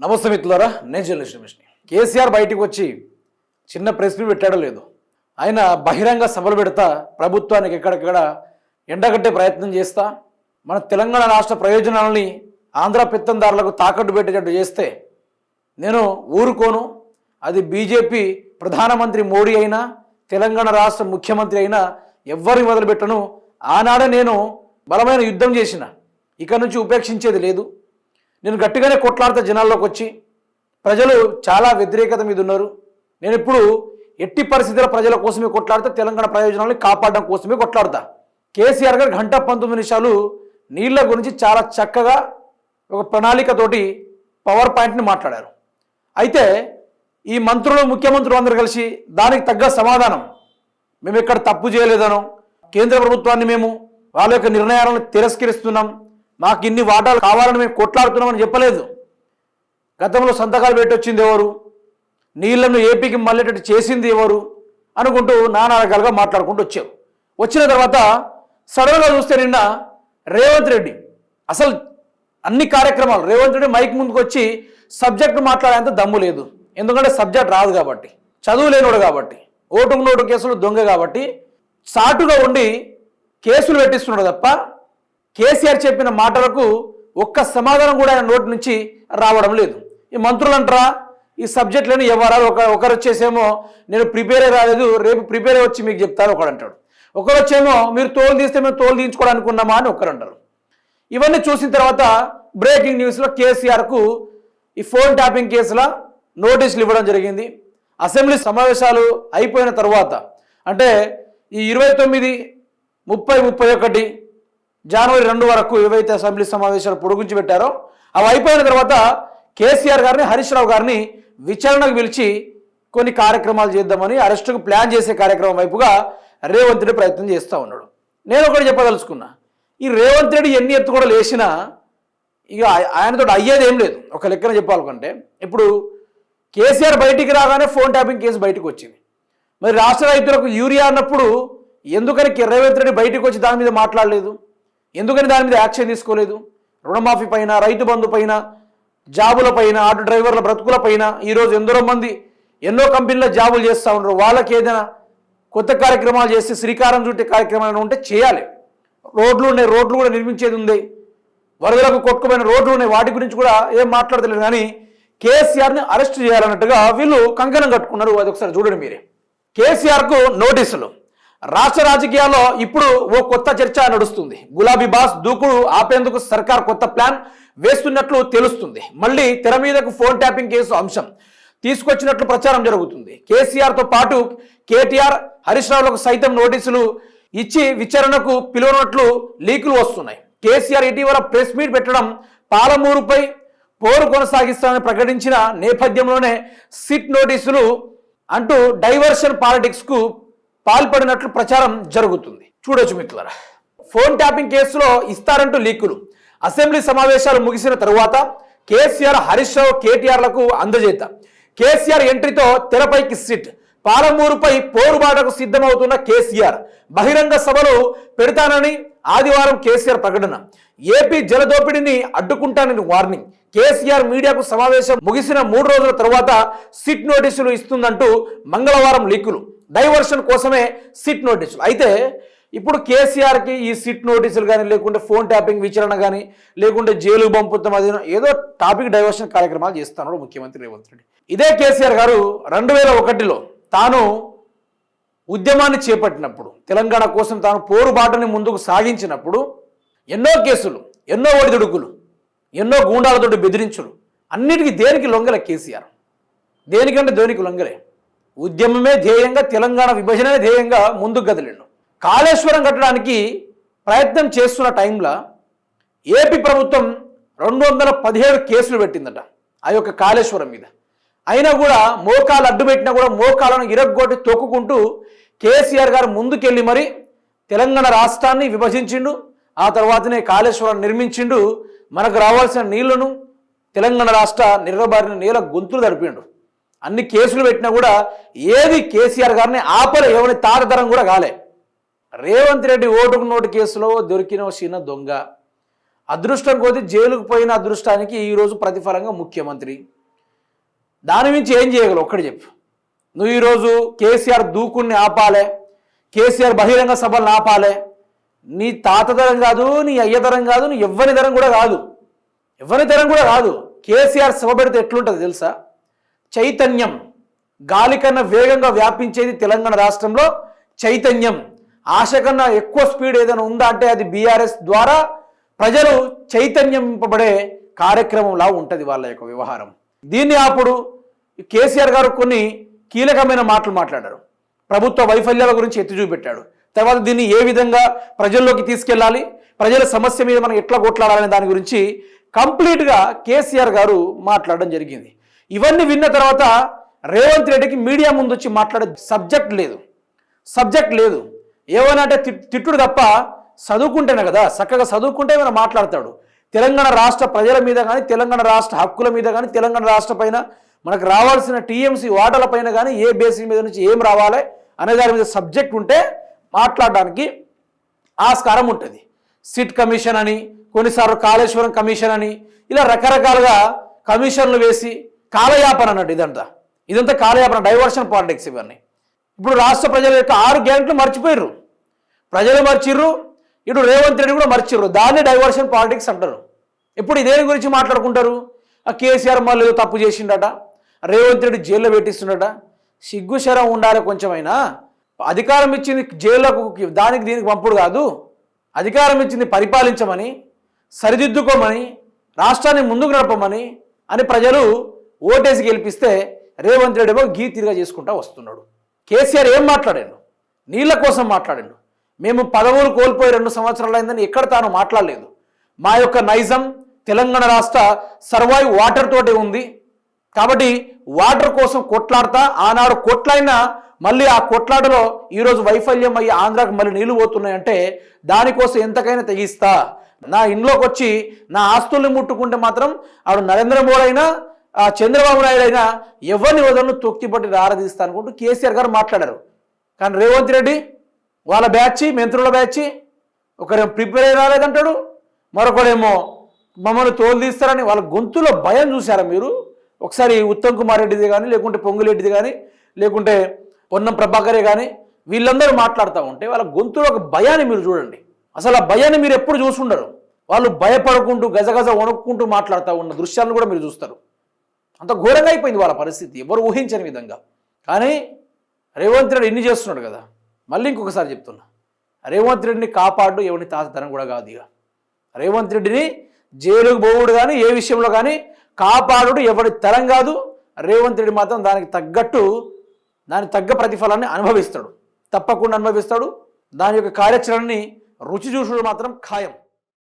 నమస్తే మిత్రులారా నేను జర్నలిస్ట్ రమేష్ని కేసీఆర్ బయటికి వచ్చి చిన్న ప్రెస్ మీట్ పెట్టాడో లేదు ఆయన బహిరంగ సభలు పెడతా ప్రభుత్వానికి ఎక్కడెక్కడ ఎండగట్టే ప్రయత్నం చేస్తా మన తెలంగాణ రాష్ట్ర ప్రయోజనాలని ఆంధ్ర పెత్తందారులకు తాకట్టు పెట్టేటట్టు చేస్తే నేను ఊరుకోను. అది బీజేపీ ప్రధానమంత్రి మోడీ అయినా తెలంగాణ రాష్ట్ర ముఖ్యమంత్రి అయినా ఎవ్వరిని వదిలిపెట్టను. ఆనాడే నేను బలమైన యుద్ధం చేసిన ఇక నుంచి ఉపేక్షించేది లేదు. నేను గట్టిగానే కొట్లాడితే జనాల్లోకి వచ్చి. ప్రజలు చాలా వ్యతిరేకత మీద ఉన్నారు. నేను ఇప్పుడు ఎట్టి పరిస్థితుల ప్రజల కోసమే కొట్లాడితే తెలంగాణ ప్రయోజనాలను కాపాడడం కోసమే కొట్లాడతా. కేసీఆర్ గారు గంట పంతొమ్మిది నిమిషాలు నీళ్ళ గురించి చాలా చక్కగా ఒక ప్రణాళికతోటి పవర్ పాయింట్ని మాట్లాడారు. అయితే ఈ మంత్రులు ముఖ్యమంత్రులు అందరూ కలిసి దానికి తగ్గ సమాధానం మేము ఎక్కడ తప్పు చేయలేదనో కేంద్ర ప్రభుత్వాన్ని మేము వాళ్ళ యొక్క నిర్ణయాలను తిరస్కరిస్తున్నాం మాకు ఇన్ని వాటాలు కావాలని మేము కొట్లాడుతున్నామని చెప్పలేదు. గతంలో సంతకాలు పెట్టొచ్చింది ఎవరు? నీళ్ళను ఏపీకి మళ్ళేటట్టు చేసింది ఎవరు? అనుకుంటూ నానా రకాలుగా మాట్లాడుకుంటూ వచ్చావు వచ్చిన తర్వాత సడన్గా చూస్తే నిన్న రేవంత్ రెడ్డి అసలు అన్ని కార్యక్రమాలు రేవంత్ రెడ్డి మైక్ ముందుకు వచ్చి సబ్జెక్టు మాట్లాడేంత దమ్ము లేదు. ఎందుకంటే సబ్జెక్ట్ రాదు కాబట్టి చదువు లేనోడు కాబట్టి ఓటుకు నోటు కేసులు దొంగ కాబట్టి సాటుగా ఉండి కేసులు పెట్టిస్తున్నాడు తప్ప కేసీఆర్ చెప్పిన మాటలకు ఒక్క సమాధానం కూడా ఆయన నోటి నుంచి రావడం లేదు. ఈ మంత్రులు అంటారా? ఈ సబ్జెక్టులను ఎవరాలు ఒక ఒకరు వచ్చేసేమో నేను ప్రిపేర్ రాలేదు రేపు ప్రిపేర్ వచ్చి మీకు చెప్తాను ఒకడు అంటాడు. ఒకరు వచ్చేమో మీరు తోలు తీస్తే మేము తోలు తీయించుకోవడానికి ఉన్నామా అని ఒకరు అంటారు. ఇవన్నీ చూసిన తర్వాత బ్రేకింగ్ న్యూస్లో కేసీఆర్కు ఈ ఫోన్ ట్యాపింగ్ కేసులో నోటీసులు ఇవ్వడం జరిగింది. అసెంబ్లీ సమావేశాలు అయిపోయిన తర్వాత అంటే ఈ ఇరవై తొమ్మిది ముప్పై ముప్పై ఒకటి జనవరి రెండు వరకు ఏవైతే అసెంబ్లీ సమావేశాలు పొడిగించి పెట్టారో అవి అయిపోయిన తర్వాత కేసీఆర్ గారిని హరీష్ రావు గారిని విచారణకు పిలిచి కొన్ని కార్యక్రమాలు చేద్దామని అరెస్టుకు ప్లాన్ చేసే కార్యక్రమం వైపుగా రేవంత్ రెడ్డి ప్రయత్నం చేస్తూ ఉన్నాడు. నేను ఒకటి చెప్పదలుచుకున్నా ఈ రేవంత్ రెడ్డి ఎన్ని ఎత్తు కూడా లేచినా ఇక ఆయనతో అయ్యేది ఏం లేదు. ఒక లెక్కన చెప్పాలనుకుంటే ఇప్పుడు కేసీఆర్ బయటికి రాగానే ఫోన్ ట్యాపింగ్ కేసు బయటకు వచ్చింది. మరి రాష్ట్ర రైతులకు యూరియా అన్నప్పుడు ఎందుకని రేవంత్ రెడ్డి బయటకు వచ్చి దాని మీద మాట్లాడలేదు? ఎందుకని దాని మీద యాక్షన్ తీసుకోలేదు? రుణమాఫీ పైన రైతు బంధు పైన జాబుల పైన ఆటో డ్రైవర్ల బ్రతుకుల పైన ఈరోజు ఎందరో మంది ఎన్నో కంపెనీల జాబులు చేస్తూ ఉన్నారు. వాళ్ళకి ఏదైనా కొత్త కార్యక్రమాలు చేసి శ్రీకారం చుట్టే కార్యక్రమాలు ఉంటే చేయాలి. రోడ్లు ఉన్నాయి రోడ్లు కూడా నిర్మించేది ఉంది. వరదలకు కొట్టుకుపోయిన రోడ్లు ఉన్నాయి. వాటి గురించి కూడా ఏం మాట్లాడతలేదు. కానీ కేసీఆర్ని అరెస్ట్ చేయాలన్నట్టుగా వీళ్ళు కంకణం కట్టుకున్నారు. అది ఒకసారి చూడండి మీరే. కేసీఆర్కు నోటీసులు. రాష్ట్ర రాజకీయాల్లో ఇప్పుడు ఓ కొత్త చర్చ నడుస్తుంది. గులాబీ బాస్ దూకుడు ఆపేందుకు సర్కార్ కొత్త ప్లాన్ వేస్తున్నట్లు తెలుస్తుంది. మళ్ళీ తెర మీదకు ఫోన్ ట్యాపింగ్ కేసు అంశం తీసుకొచ్చినట్లు ప్రచారం జరుగుతుంది. కేసీఆర్తో పాటు కేటీఆర్ హరీష్ రావులకు సైతం నోటీసులు ఇచ్చి విచారణకు పిలువనట్లు లీకులు వస్తున్నాయి. కేసీఆర్ ఇటీవల ప్రెస్ మీట్ పెట్టడం పాలమూరుపై పోరు కొనసాగిస్తానని ప్రకటించిన నేపథ్యంలోనే సిట్ నోటీసులు అంటూ డైవర్షన్ పాలిటిక్స్కు పాల్పడినట్లు ప్రచారం జరుగుతుంది. చూడొచ్చు మిత్రులరా. ఫోన్ ట్యాపింగ్ కేసులో ఇస్తారంటూ లీకులు. అసెంబ్లీ సమావేశాలు ముగిసిన తరువాత కేసీఆర్ హరీష్ రావు కేటీఆర్లకు అందజేత. కేసీఆర్ ఎంట్రీతో తెరపైకి సిట్. పాలమూరుపై పోరుబాటకు సిద్ధమవుతున్న కేసీఆర్. బహిరంగ సభలు పెడతానని ఆదివారం కేసీఆర్ ప్రకటన. ఏపీ జలదోపిడిని అడ్డుకుంటానని వార్నింగ్. కేసీఆర్ మీడియాకు సమావేశం ముగిసిన మూడు రోజుల తర్వాత సిట్ నోటీసులు ఇస్తుందంటూ మంగళవారం లీకులు. డైవర్షన్ కోసమే సిట్ నోటీసులు. అయితే ఇప్పుడు కేసీఆర్కి ఈ సిట్ నోటీసులు కానీ లేకుంటే ఫోన్ ట్యాపింగ్ విచారణ కానీ లేకుంటే జైలు పంపుతాం అది ఏదో టాపిక్ డైవర్షన్ కార్యక్రమాలు చేస్తున్నాడు ముఖ్యమంత్రి రేవంత్ రెడ్డి. ఇదే కేసీఆర్ గారు రెండు వేల ఒకటిలో తాను ఉద్యమాన్ని చేపట్టినప్పుడు తెలంగాణ కోసం తాను పోరుబాటుని ముందుకు సాగించినప్పుడు ఎన్నో కేసులు ఎన్నో ఒడిదుడుకులు ఎన్నో గూండాలతోటి బెదిరించులు. అన్నిటికీ దేనికి లొంగలే కేసీఆర్? దేనికంటే దేనికి లొంగలే? ఉద్యమమే ధ్యేయంగా తెలంగాణ విభజనే ధ్యేయంగా ముందుకు కదిలిండు. కాళేశ్వరం కట్టడానికి ప్రయత్నం చేస్తున్న టైంలో ఏపీ ప్రభుత్వం రెండు వందల పదిహేడు కేసులు పెట్టిందట ఆ యొక్క కాళేశ్వరం మీద. అయినా కూడా మోకాలు అడ్డు పెట్టినా కూడా మోకాలను ఇరగ్గొట్టి తొక్కుకుంటూ కేసీఆర్ గారు ముందుకెళ్ళి మరి తెలంగాణ రాష్ట్రాన్ని విభజించిండు. ఆ తర్వాతనే కాళేశ్వరం నిర్మించిండు. మనకు రావాల్సిన నీళ్ళను తెలంగాణ రాష్ట్ర నిర్వబారిన నీళ్ళ గొంతులు తడిపిండు. అన్ని కేసులు పెట్టినా కూడా ఏది కేసీఆర్ గారిని ఆపలే ఎవరిని తారతరం కూడా కాలే. రేవంత్ రెడ్డి ఓటుకు నోటు కేసులో దొరికిన చిన్న దొంగ. అదృష్టం కొద్ది జైలుకు పోయిన అదృష్టానికి ఈరోజు ప్రతిఫలంగా ముఖ్యమంత్రి. దాని మించి ఏం చేయగలవు ఒక్కడి చెప్పు. నువ్వు ఈరోజు కేసీఆర్ దూకుణ్ణి ఆపాలే కేసీఆర్ బహిరంగ సభలను ఆపాలే. నీ తాత తరం కాదు నీ అయ్యతరం కాదు నీ ఎవ్వరి తరం కూడా కాదు. ఎవరి తరం కూడా కాదు. కేసీఆర్ సభ పెడితే ఎట్లుంటుంది తెలుసా? చైతన్యం. గాలి కన్నా వేగంగా వ్యాపించేది తెలంగాణ రాష్ట్రంలో చైతన్యం. ఆశ కన్నా ఎక్కువ స్పీడ్ ఏదైనా ఉందా అంటే అది బీఆర్ఎస్ ద్వారా ప్రజలు చైతన్యంపబడే కార్యక్రమంలా ఉంటుంది వాళ్ళ యొక్క వ్యవహారం. దీన్ని అప్పుడు కేసీఆర్ గారు కొన్ని కీలకమైన మాటలు మాట్లాడారు. ప్రభుత్వ వైఫల్యాల గురించి ఎత్తి చూపెట్టాడు. తర్వాత దీన్ని ఏ విధంగా ప్రజల్లోకి తీసుకెళ్ళాలి? ప్రజల సమస్య మీద మనం ఎట్లా కొట్లాడాలనే దాని గురించి కంప్లీట్గా కేసీఆర్ గారు మాట్లాడడం జరిగింది. ఇవన్నీ విన్న తర్వాత రేవంత్ రెడ్డికి మీడియా ముందు వచ్చి మాట్లాడే సబ్జెక్ట్ లేదు. సబ్జెక్ట్ లేదు. ఏమైనా అంటే తిట్టుడు తప్ప చదువుకుంటేనే కదా చక్కగా చదువుకుంటే ఏమైనా మాట్లాడతాడు. తెలంగాణ రాష్ట్ర ప్రజల మీద కానీ తెలంగాణ రాష్ట్ర హక్కుల మీద కానీ తెలంగాణ రాష్ట్ర పైన మనకు రావాల్సిన టీఎంసీ వాటల పైన కానీ ఏ బేసిక్ మీద నుంచి ఏం రావాలి అనే దాని మీద సబ్జెక్ట్ ఉంటే మాట్లాడడానికి ఆస్కారం ఉంటుంది. సిట్ కమిషన్ అని కొన్నిసార్లు కాళేశ్వరం కమిషన్ అని ఇలా రకరకాలుగా కమిషన్లు వేసి కాలయాపన అన్నట్టు ఇదంతా. ఇదంతా కాలయాపన డైవర్షన్ పాలిటిక్స్ ఇవన్నీ. ఇప్పుడు రాష్ట్ర ప్రజల యొక్క ఆరు గ్యారెంట్లు మర్చిపోయారు ప్రజలు మర్చిర్రు ఇటు రేవంత్ రెడ్డి కూడా మర్చిర్రు. దాన్ని డైవర్షన్ పాలిటిక్స్ అంటారు. ఇప్పుడు ఇదేని గురించి మాట్లాడుకుంటారు? ఆ కేసీఆర్ మళ్ళీ ఏదో తప్పు చేసిండట. రేవంత్ రెడ్డి జైల్లో పెట్టిస్తుండట. సిగ్గు శరం ఉండాలి కొంచెమైనా. అధికారం ఇచ్చింది జైళ్ళకు దానికి దీనికి పంపుడు కాదు. అధికారం ఇచ్చింది పరిపాలించమని సరిదిద్దుకోమని రాష్ట్రాన్ని ముందుకు నడపమని అని ప్రజలు ఓటేసి గెలిపిస్తే రేవంత్ రెడ్డి ఏమో గీ తిరిగా చేసుకుంటా వస్తున్నాడు. కేసీఆర్ ఏం మాట్లాడాడు? నీళ్ళ కోసం మాట్లాడాడు. మేము పదవులు కోల్పోయి రెండు సంవత్సరాలు అయిందని ఎక్కడ తాను మాట్లాడలేదు. మా యొక్క నైజం తెలంగాణ రాష్ట్ర సర్వైవ్ వాటర్ తోటే ఉంది. కాబట్టి వాటర్ కోసం కొట్లాడతా ఆనాడు కొట్లైనా మళ్ళీ ఆ కొట్లాటలో ఈరోజు వైఫల్యం అయ్యి ఆంధ్రాకు మళ్ళీ నీళ్ళు పోతున్నాయంటే దానికోసం ఎంతకైనా తెగిస్తా. నా ఇంట్లోకి వచ్చి నా ఆస్తుల్ని ముట్టుకుంటే మాత్రం ఆవిడ నరేంద్ర మోడీ అయినా చంద్రబాబు నాయుడు అయినా ఎవరిని వదలను తొక్కిపట్టి రారదీస్తా అనుకుంటూ కేసీఆర్ గారు మాట్లాడారు. కానీ రేవంత్ రెడ్డి వాళ్ళ బ్యాచ్ మంత్రుల బ్యాచ్ ఒకరేమో ప్రిపేర్ అయి రాలేదంటాడు మరొకడేమో మమ్మల్ని తోలు తీస్తారని వాళ్ళ గొంతులో భయం చూసారా మీరు? ఒకసారి ఉత్తమ్ కుమార్ రెడ్డిది కానీ లేకుంటే పొంగులెడ్డిది కానీ లేకుంటే పొన్నం ప్రభాకరే కానీ వీళ్ళందరూ మాట్లాడుతూ ఉంటే వాళ్ళ గొంతులో ఒక భయాన్ని మీరు చూడండి. అసలు ఆ భయాన్ని మీరు ఎప్పుడు చూసుండరు. వాళ్ళు భయపడుకుంటూ గజగజ వణుక్కుంటూ మాట్లాడుతూ ఉన్న దృశ్యాలను కూడా మీరు చూస్తారు. అంత ఘోరంగా అయిపోయింది వాళ్ళ పరిస్థితి. ఎవరు ఊహించని విధంగా. కానీ రేవంత్ రెడ్డి ఇన్ని చేస్తున్నాడు కదా. మళ్ళీ ఇంకొకసారి చెప్తున్నా. రేవంత్ రెడ్డిని కాపాడు ఎవరిని తాతతనం కూడా కాదు ఇక. రేవంత్ రెడ్డిని జైలుకు పోవుడు కానీ ఏ విషయంలో కానీ కాపాడు ఎవరి తరం కాదు. రేవంత్ రెడ్డి మాత్రం దానికి తగ్గట్టు దానికి తగ్గ ప్రతిఫలాన్ని అనుభవిస్తాడు. తప్పకుండా అనుభవిస్తాడు. దాని యొక్క కార్యాచరణని రుచి చూసుడు మాత్రం ఖాయం.